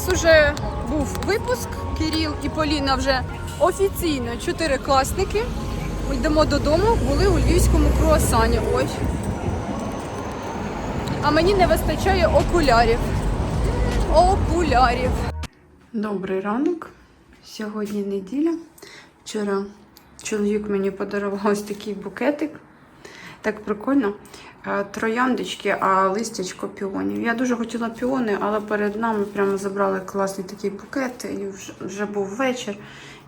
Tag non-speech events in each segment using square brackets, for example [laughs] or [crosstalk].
нас вже був випуск. Кирил і Поліна вже офіційно чотирикласники. Ми йдемо додому, були у львівському круасані. Ой. А мені не вистачає окулярів. Окулярів. Добрий ранок. Сьогодні неділя. Вчора чоловік мені подарував ось такий букетик. Так прикольно. Е, Трояндочки, а листячко піонів. Я дуже хотіла піони, але перед нами прямо забрали класний такий букет, і вже, вже був вечір.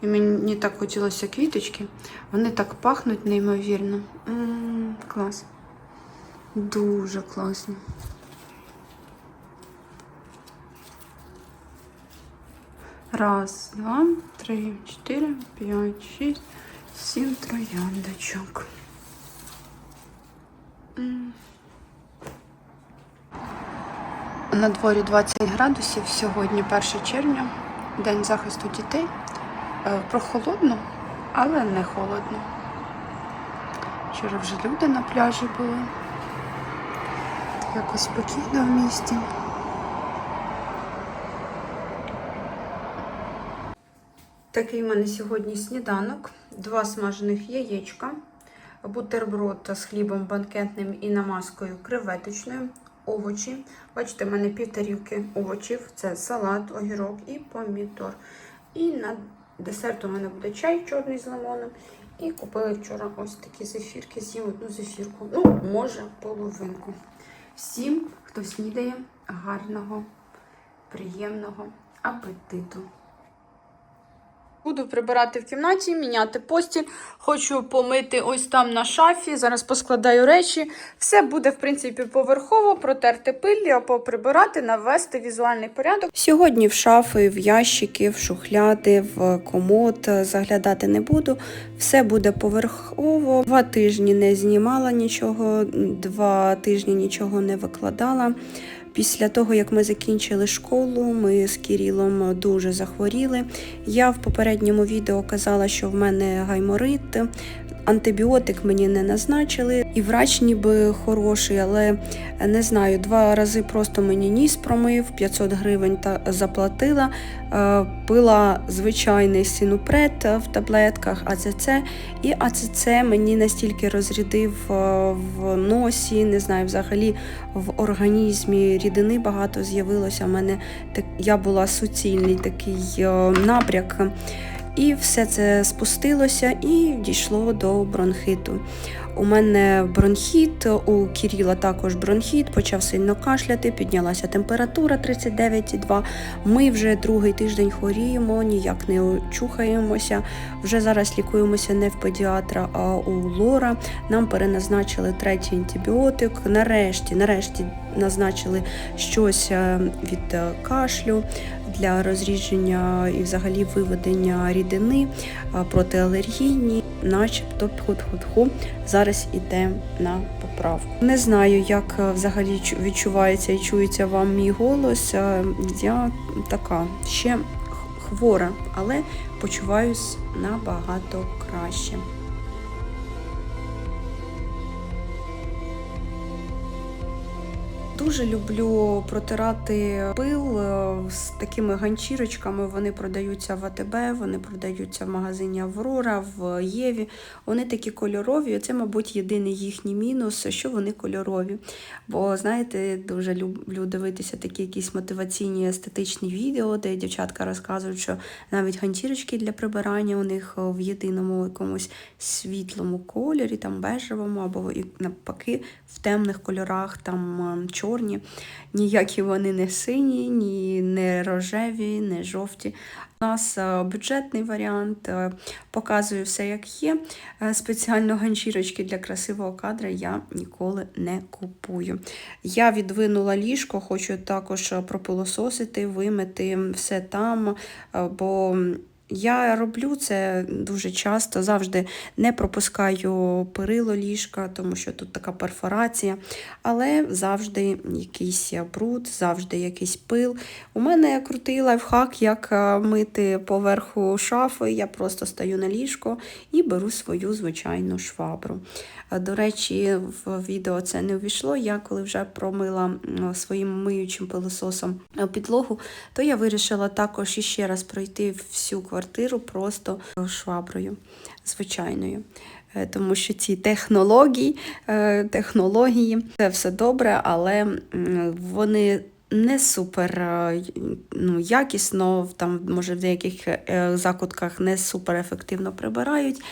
І мені так хотілося квіточки. Вони так пахнуть неймовірно. М, клас. Дуже класні. Раз, два, три, чотири, п'ять, шість, сім трояндочок. На дворі 20 градусів сьогодні 1 червня, День захисту дітей. Е, Прохолодно, але не холодно. Вчора вже люди на пляжі були. Якось спокійно в місті. Такий в мене сьогодні сніданок. Два смажених яєчка, бутерброд з хлібом банкетним і намазкою креветочною, овочі. Бачите, в мене пів тарілки овочів. Це салат, огірок і помідор. І на десерт у мене буде чай чорний з лимоном. І купили вчора ось такі зефірки. З'їм одну зефірку. Ну, може, половинку. Всім, хто снідає, гарного, приємного апетиту. Буду прибирати в кімнаті, міняти постіль. Хочу помити ось там на шафі. Зараз поскладаю речі. Все буде, в принципі, поверхово, протерти пиль, поприбирати, навести візуальний порядок. Сьогодні в шафи, в ящики, в шухляди, в комод заглядати не буду. Все буде поверхово. Два тижні не знімала нічого, два тижні нічого не викладала. Після того, як ми закінчили школу, ми з Кірілом дуже захворіли. Я в попередньому відео казала, що в мене гайморит. Антибіотик мені не назначили, і врач ніби хороший, але не знаю, два рази просто мені ніс промив, 500 гривень та заплатила. Е, Пила звичайний синупред в таблетках, АЦЦ. І АЦЦ мені настільки розрядив е, в носі, не знаю, взагалі в організмі рідини багато з'явилося. У мене так я була суцільний такий е, набряк. І все це спустилося і дійшло до бронхиту. У мене бронхіт, у Кіріла також бронхіт, почав сильно кашляти, піднялася температура 39,2. Ми вже другий тиждень хворіємо, ніяк не очухаємося. Вже зараз лікуємося не в педіатра, а у лора. Нам переназначили третій антибіотик. Нарешті, нарешті назначили щось е, від е, кашлю для розрідження і взагалі виведення рідини е, протиалергійні, начебто тху-тху-тху, зараз іде на поправку. Не знаю, як е, взагалі відчувається і чується вам мій голос. Е, Я така ще хвора, але почуваюсь набагато краще. Дуже люблю протирати пил е, з такими ганчірочками. Вони продаються в АТБ, вони продаються в магазині Аврора, в Єві. Вони такі кольорові. Це, мабуть, єдиний їхній мінус, що вони кольорові. Бо, знаєте, дуже люблю дивитися такі якісь мотиваційні естетичні відео, де дівчатка розказують, що навіть ганчірочки для прибирання у них в єдиному якомусь світлому кольорі, там бежевому, або навпаки в темних кольорах, там ем, чорні. Ніякі вони не сині, ні не рожеві, не жовті. У нас е, бюджетний варіант, е, показую все, як є. Е, Спеціально ганчірочки для красивого кадра я ніколи не купую. Я відвинула ліжко, хочу також пропилососити, вимити все там, бо Я роблю це дуже часто, завжди не пропускаю перило ліжка, тому що тут така перфорація, але завжди якийсь бруд, завжди якийсь пил. У мене крутий лайфхак, як е, мити поверху шафи. Я просто стаю на ліжко і беру свою звичайну швабру. Е, До речі, в відео це не увійшло. Я коли вже промила своїм миючим пилососом е, підлогу, то я вирішила також іще раз пройти всю квартиру просто шваброю звичайною. Е, Тому що ці технології, е, технології це все добре, але вони не супер е, ну, якісно, там, може, в деяких закутках не супер ефективно прибирають.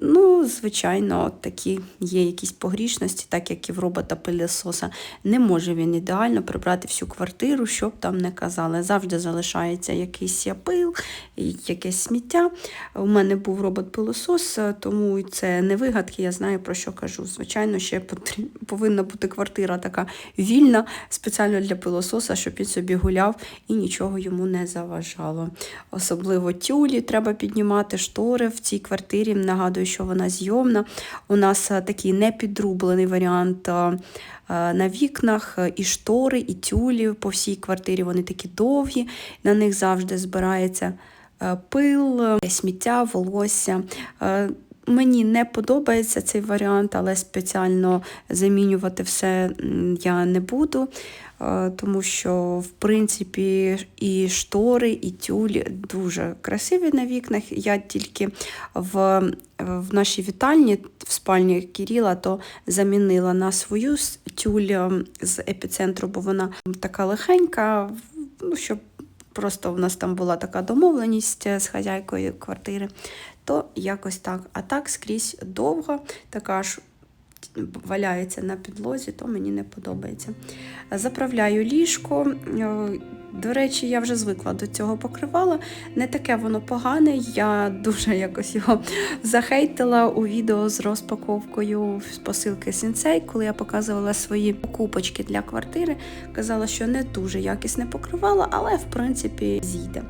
Ну, звичайно, такі є якісь погрішності, так як і в робота пилісоса. Не може він ідеально прибрати всю квартиру, що б там не казали. Завжди залишається якийсь пил, якесь сміття. У мене був робот-пилосос, тому це не вигадки, я знаю про що кажу. Звичайно, ще повинна бути квартира така вільна, спеціально для пилососа, щоб він собі гуляв і нічого йому не заважало. Особливо тюлі треба піднімати, штори в цій квартирі. Нагадую, що вона зйомна. У нас такий непідрублений варіант. а, а, На вікнах е, і штори, і тюлі по всій квартирі вони такі довгі, на них завжди збирається е, пил, е, сміття, волосся. Е, Мені не подобається цей варіант, але спеціально замінювати все я не буду, е, тому що, в принципі, і штори, і тюлі дуже красиві на вікнах. Я тільки в, в нашій вітальні, в спальні Кіріла, то замінила на свою тюль ем, з епіцентру, бо вона така легенька, ну, щоб просто в нас там була така домовленість е, з хазяйкою квартири, то якось так. А так скрізь довго, така ж валяється на підлозі, то мені не подобається. Заправляю ліжко. е, До речі, я вже звикла до цього покривала. Не таке воно погане. Я дуже [laughs] якось його захейтила у відео з розпаковкою посилки Сінцей, коли я показувала свої покупочки для квартири. Казала, що не дуже якісне покривало, але в принципі зійде.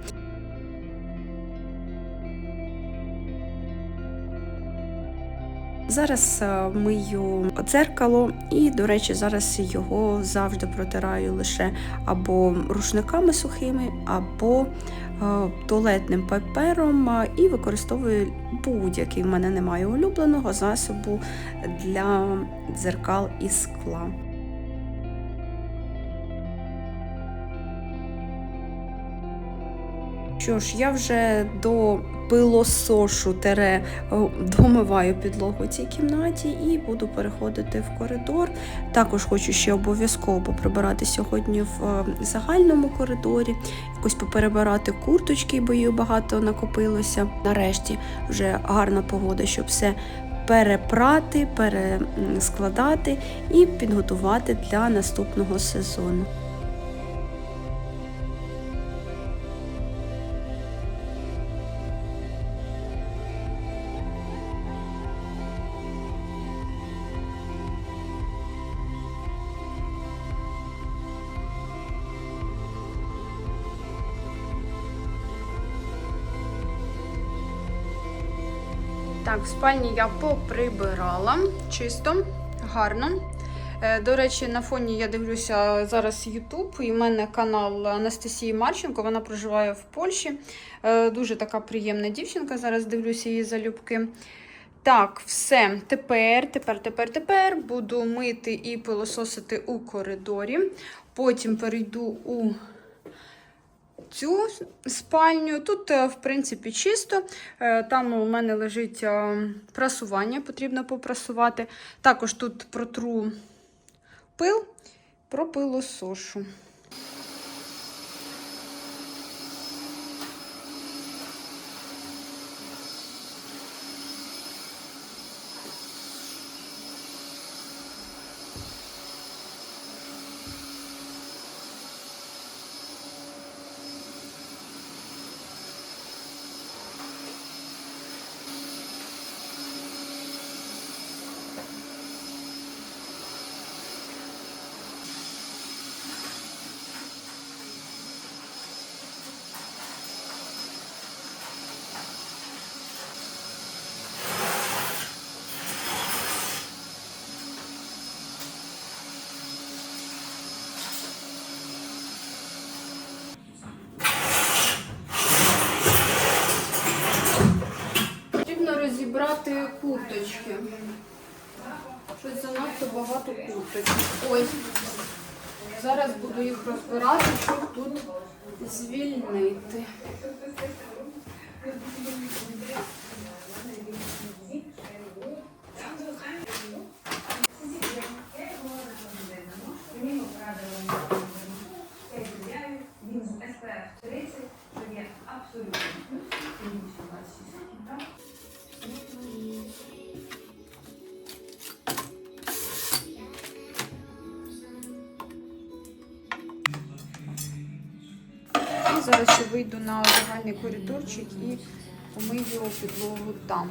Зараз е, мию дзеркало, і, до речі, зараз його завжди протираю лише або рушниками сухими, або е, туалетним папером е, і використовую будь-який в мене немає улюбленого засобу для дзеркал і скла. Що ж, я вже до пилосошу тере е, домиваю підлогу цій кімнаті і буду переходити в коридор. Також хочу ще обов'язково поприбирати сьогодні в е, загальному коридорі, якось поперебирати курточки, бо їх багато накопилося. Нарешті вже гарна погода, щоб все перепрати, перескладати і підготувати для наступного сезону. Так, в спальні я поприбирала чисто, гарно. Е, До речі, на фоні я дивлюся зараз YouTube, і в мене канал Анастасії Марченко, вона проживає в Польщі. Е, Дуже така приємна дівчинка. Зараз дивлюся її залюбки. Так, все. Тепер, тепер, тепер, тепер буду мити і пилососити у коридорі. Потім перейду у цю спальню. Тут, е, в принципі, чисто. Е, Там у мене лежить е, прасування, потрібно попрасувати. Також тут протру пил, пропилосошу. Щось занадто багато курточок. Ой. Зараз буду їх розбирати, щоб тут звільнити. І зараз ще вийду на загальний коридорчик і помию підлогу там.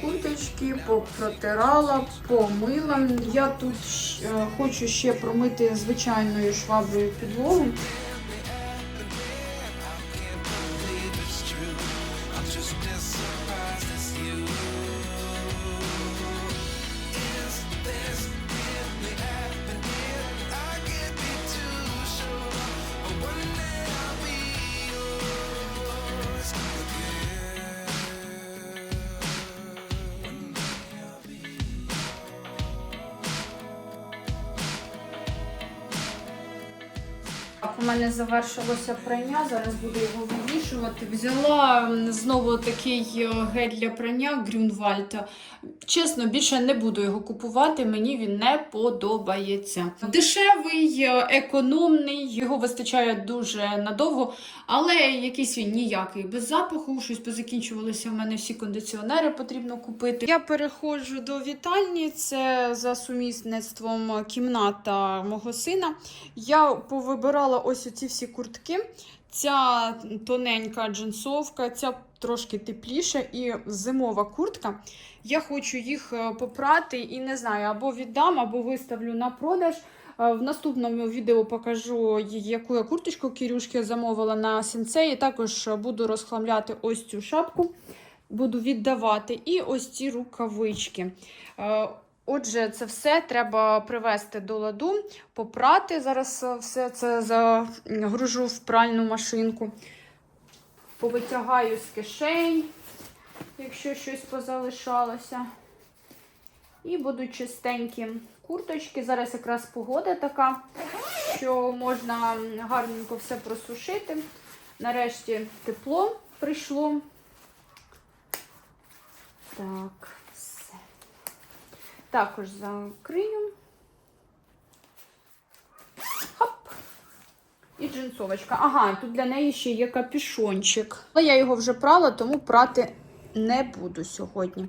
курточки, попротирала, помила. Я тут е, хочу ще промити звичайною шваброю підлогу. Мене завершилося прання, зараз буду його вивішувати. Взяла знову такий е, гель для прання Грюнвальд. Чесно, більше не буду його купувати, мені він не подобається. Дешевий, е, економний, його вистачає дуже надовго, але якийсь він ніякий, без запаху, щось позакінчувалося. в мене всі кондиціонери потрібно купити. Я переходжу до вітальні, це за сумісництвом кімната мого сина. Я повибирала ось оці всі куртки. Ця тоненька джинсовка, ця трошки тепліша і зимова куртка. Я хочу їх е, попрати і не знаю, або віддам, або виставлю на продаж. Е, В наступному відео покажу, яку я курточку Кірюшки замовила на сенсеї. Також буду розхламляти ось цю шапку, буду віддавати. І ось ці рукавички. Отже, це все треба привести до ладу, попрати. Зараз е, все це загружу в пральну машинку. Повитягаю з кишень, якщо щось позалишалося. І будуть чистенькі курточки. Зараз якраз погода така, що можна гарненько все просушити. Нарешті тепло прийшло. Так. Також закрию. Хоп. І джинсовочка. Ага, тут для неї ще є капюшончик. Але я його вже прала, тому прати не буду сьогодні.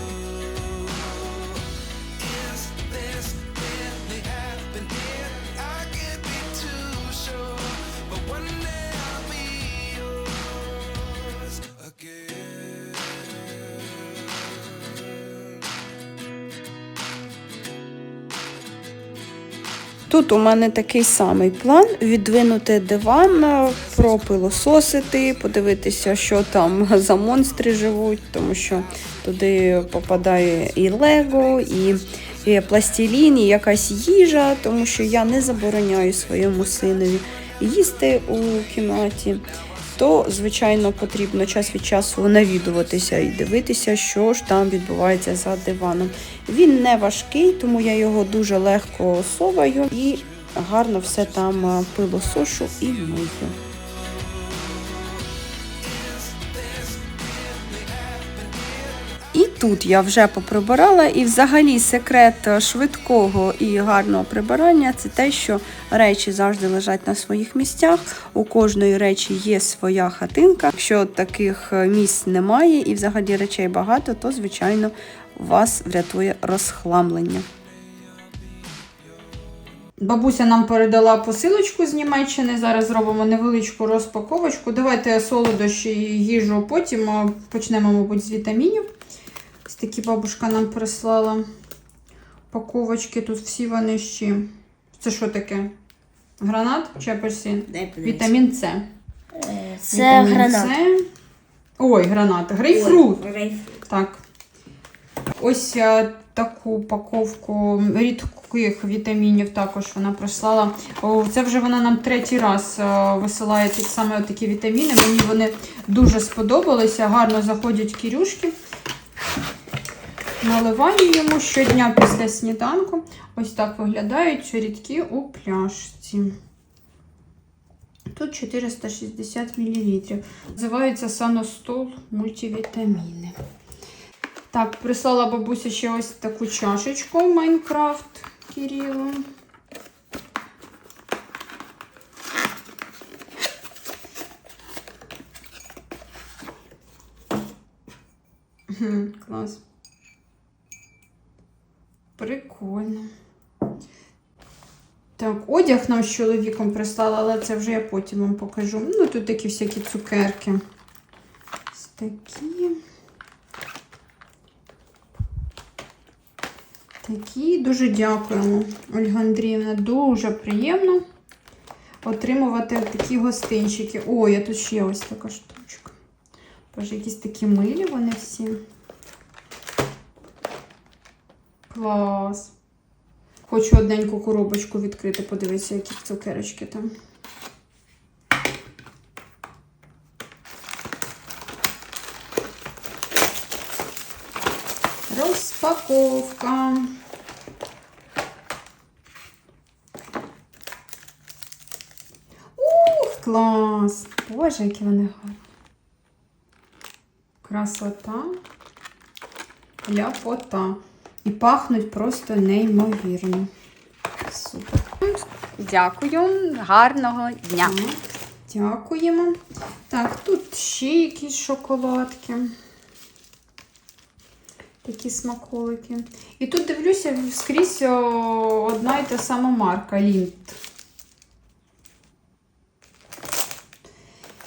Тут у мене такий самий план: відвинути диван, е, пропилососити, подивитися, що там [laughs] за монстри живуть, тому що туди попадає і лего, і, і пластилін, і якась їжа, тому що я не забороняю своєму синові їсти у кімнаті. То, звичайно, потрібно час від часу навідуватися і дивитися, що ж там відбувається за диваном. Він не важкий, тому я його дуже легко соваю і гарно все там а, пилосошу і мию. Тут я вже поприбирала, і взагалі секрет е, швидкого і гарного прибирання це те, що речі завжди лежать на своїх місцях. У кожної речі є своя хатинка. Якщо таких е, місць немає і взагалі речей багато, то звичайно вас врятує розхламлення. Бабуся нам передала посилочку з Німеччини. Зараз зробимо невеличку розпаковочку. Давайте солодощі і їжу потім. Почнемо, мабуть, з вітамінів. Такі бабушка нам прислала упаковочки. Тут всі вони ще. Це що таке? Гранат чи апельсин? Вітамін С. Е, Це Вітамін гранат. С. Ой, гранат. Грейпфрут. Так. Ось е, таку упаковку рідких вітамінів також вона прислала. О, Це вже вона нам третій раз е, висилає саме такі вітаміни. Мені вони дуже сподобалися, гарно заходять кірюшки. Наливаю йому щодня після сніданку. Ось так виглядають рідкі у пляшці. Тут 460 мл. Називається Саностол мультивітаміни. Так, прислала бабуся ще ось таку чашечку Майнкрафт Кирилу. Клас. Прикольно. Так, одяг нам з чоловіком прислала, але це вже я потім вам покажу. Ну, тут такі всякі цукерки. Ось такі. Такі дуже дякуємо, Ольга Андріївна. Дуже приємно отримувати такі гостинчики. О, я тут ще ось така штучка. Боже, якісь такі милі вони всі. Клас. Хочу одненьку коробочку відкрити, подивитися, які цукерочки там. Розпаковка. Ух, клас! Боже, які вони гарні. Красота. Ляпота. І пахнуть просто неймовірно. Супер. Дякую, гарного дня! Дякуємо. Так, тут ще якісь шоколадки. Такі смаколики. І тут дивлюся скрізь одна і та сама марка Лінт.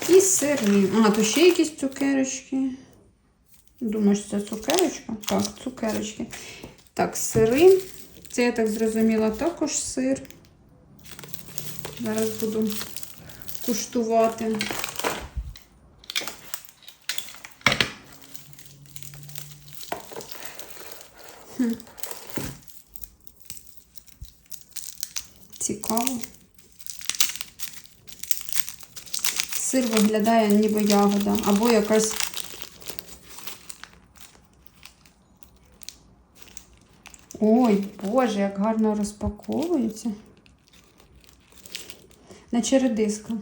І сири. А, тут ще якісь цукерочки. Думаю, що це цукерочка? Так, цукерочки. Так, сири. Це, я так зрозуміла, також сир. Зараз буду куштувати. Хм. Цікаво. Сир виглядає ніби ягода, або якась Ой, Боже, як гарно розпаковується. Наче редиска.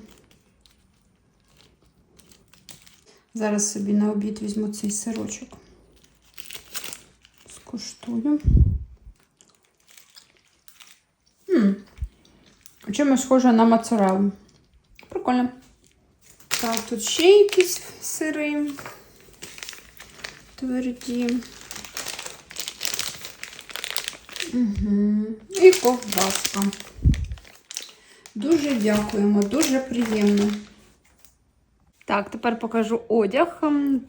Зараз собі на обід візьму цей сирочок. Скуштую. М. Чимось схоже на моцарелу. Прикольно. Так, тут ще якісь сири тверді. Угу. І ковбаска. Дуже дякуємо, дуже приємно. Так, тепер покажу одяг.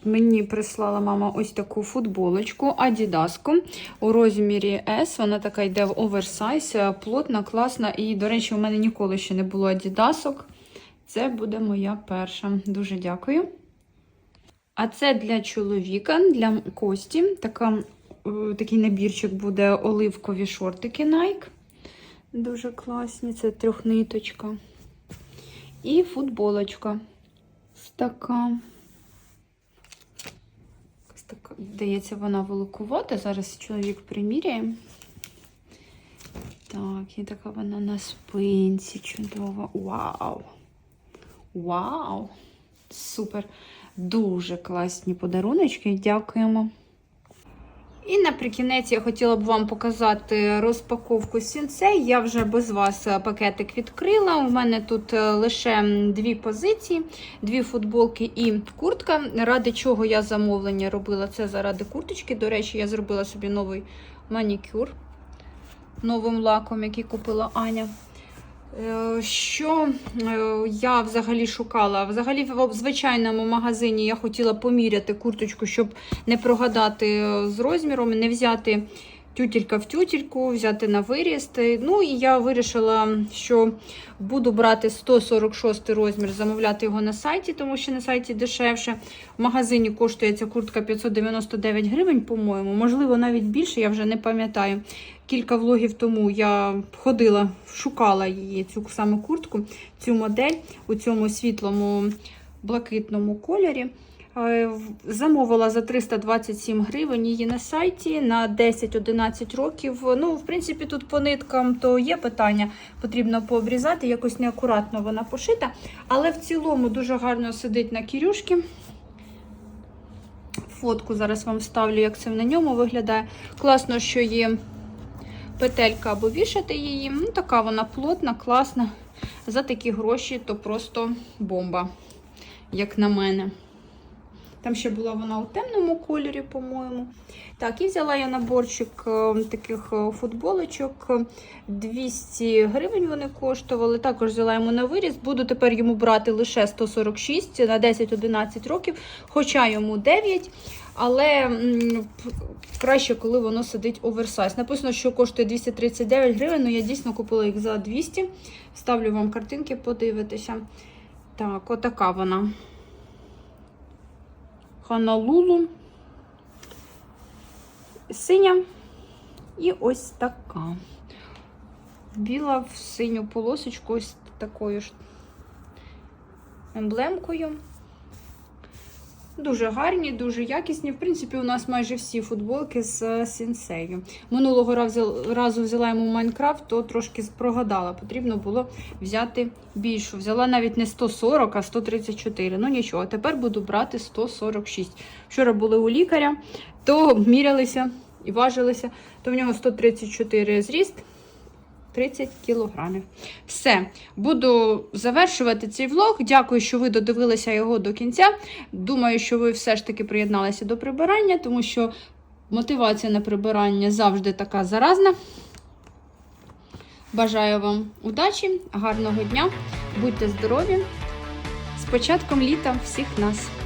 Мені прислала мама ось таку футболочку Адідаску у розмірі S. Вона така йде в оверсайз, е, плотна, класна. І, до речі, у мене ніколи ще не було адідасок. Це буде моя перша. Дуже дякую. А це для чоловіка, для Кості. Така, такий набірчик буде оливкові шортики Nike. Дуже класні. Це трьохниточка. І футболочка. Така. Така. Здається, вона великувата. Зараз чоловік приміряє. Так, і така вона на спинці чудова. Вау! Вау! Супер! Дуже класні подаруночки. Дякуємо. І наприкінець я хотіла б вам показати розпаковку сінцей. Я вже без вас е, пакетик відкрила. У мене тут е, лише дві позиції, дві футболки і куртка. Ради чого я замовлення робила? Це заради курточки. До речі, я зробила собі новий манікюр новим лаком, який купила Аня. Е, Що е, я взагалі шукала? Взагалі, в звичайному магазині я хотіла поміряти курточку, щоб не прогадати е, з розміром, не взяти тютелька в тютельку, взяти на виріст. Ну і я вирішила, що буду брати 146 розмір, замовляти його на сайті, тому що на сайті дешевше. В магазині коштує ця куртка 599 гривень, по-моєму. Можливо, навіть більше, я вже не пам'ятаю. Кілька влогів тому я ходила, шукала її, цю саме куртку, цю модель у цьому світлому блакитному кольорі. Е, Замовила за 327 гривень її на сайті на 10-11 років. Ну, в принципі, тут по ниткам то є питання, потрібно пообрізати, якось неакуратно вона пошита. Але в цілому дуже гарно сидить на кірюшки. Фотку зараз вам ставлю, як це на ньому виглядає. Класно, що є петелька або вішати її. Ну, така вона плотна, класна. За такі гроші то просто бомба, як на мене. Там ще була вона у темному кольорі, по-моєму. Так, і взяла я наборчик е, таких е, футболочок. 200 гривень вони коштували. Також взяла йому на виріс. Буду тепер йому брати лише 146 на 10-11 років, хоча йому 9. Але краще, коли воно сидить оверсайз. Написано, що коштує 239 гривень, але я дійсно купила їх за 200. Ставлю вам картинки, подивитися. Так, отака вона. Ханалулу. Синя. І ось така. Біла в синю полосочку, ось такою ж емблемкою. Дуже гарні, дуже якісні. В принципі, у нас майже всі футболки з сінсею. Минулого разу, разу взяла йому Майнкрафт, то трошки прогадала. Потрібно було взяти більшу. Взяла навіть не 140, а 134. Ну нічого, тепер буду брати 146. Вчора були у лікаря, то мірялися і важилися, то в нього 134 зріст. 30 кілограмів. Все, буду завершувати цей влог. Дякую, що ви додивилися його до кінця. Думаю, що ви все ж таки приєдналися до прибирання, тому що мотивація на прибирання завжди така заразна. Бажаю вам удачі, гарного дня, будьте здорові! З початком літа всіх нас!